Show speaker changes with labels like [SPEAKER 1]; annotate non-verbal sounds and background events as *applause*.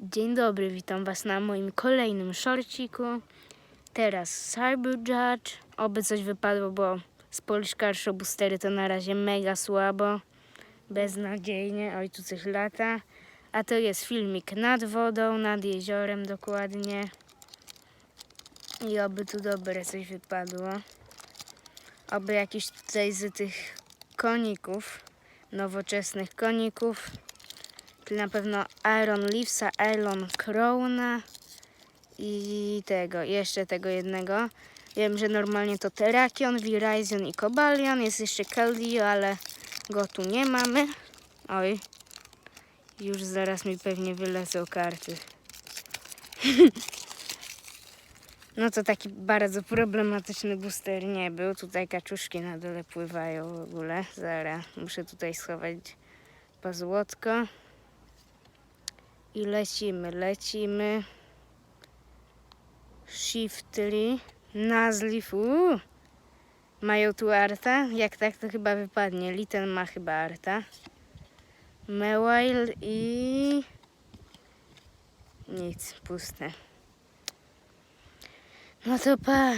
[SPEAKER 1] Dzień dobry, witam Was na moim kolejnym szorciku. Teraz Cyber Judge. Oby coś wypadło, bo z Show Boostery to na razie mega słabo. Beznadziejnie. Oj, tu coś lata. A to jest filmik nad wodą, nad jeziorem dokładnie. I oby tu dobre coś wypadło. Oby jakiś tutaj z tych koników, nowoczesnych koników. Czyli na pewno Iron Leafsa, Iron Crowna i tego, jeszcze tego jednego. Wiem, że normalnie to Terrakion, Virizion i Cobalion. Jest jeszcze Keldeo, ale go tu nie mamy. Oj, już zaraz mi pewnie wylecą karty. *laughs* No to taki bardzo problematyczny booster nie był. Tutaj kaczuszki na dole pływają w ogóle. Zaraz muszę tutaj schować pozłotko. I lecimy, lecimy. Shiftly. Nazliv. Uuu. Mają tu arta? Jak tak, to chyba wypadnie. Liten ma chyba arta. Mewail i... Nic, puste. No to pa.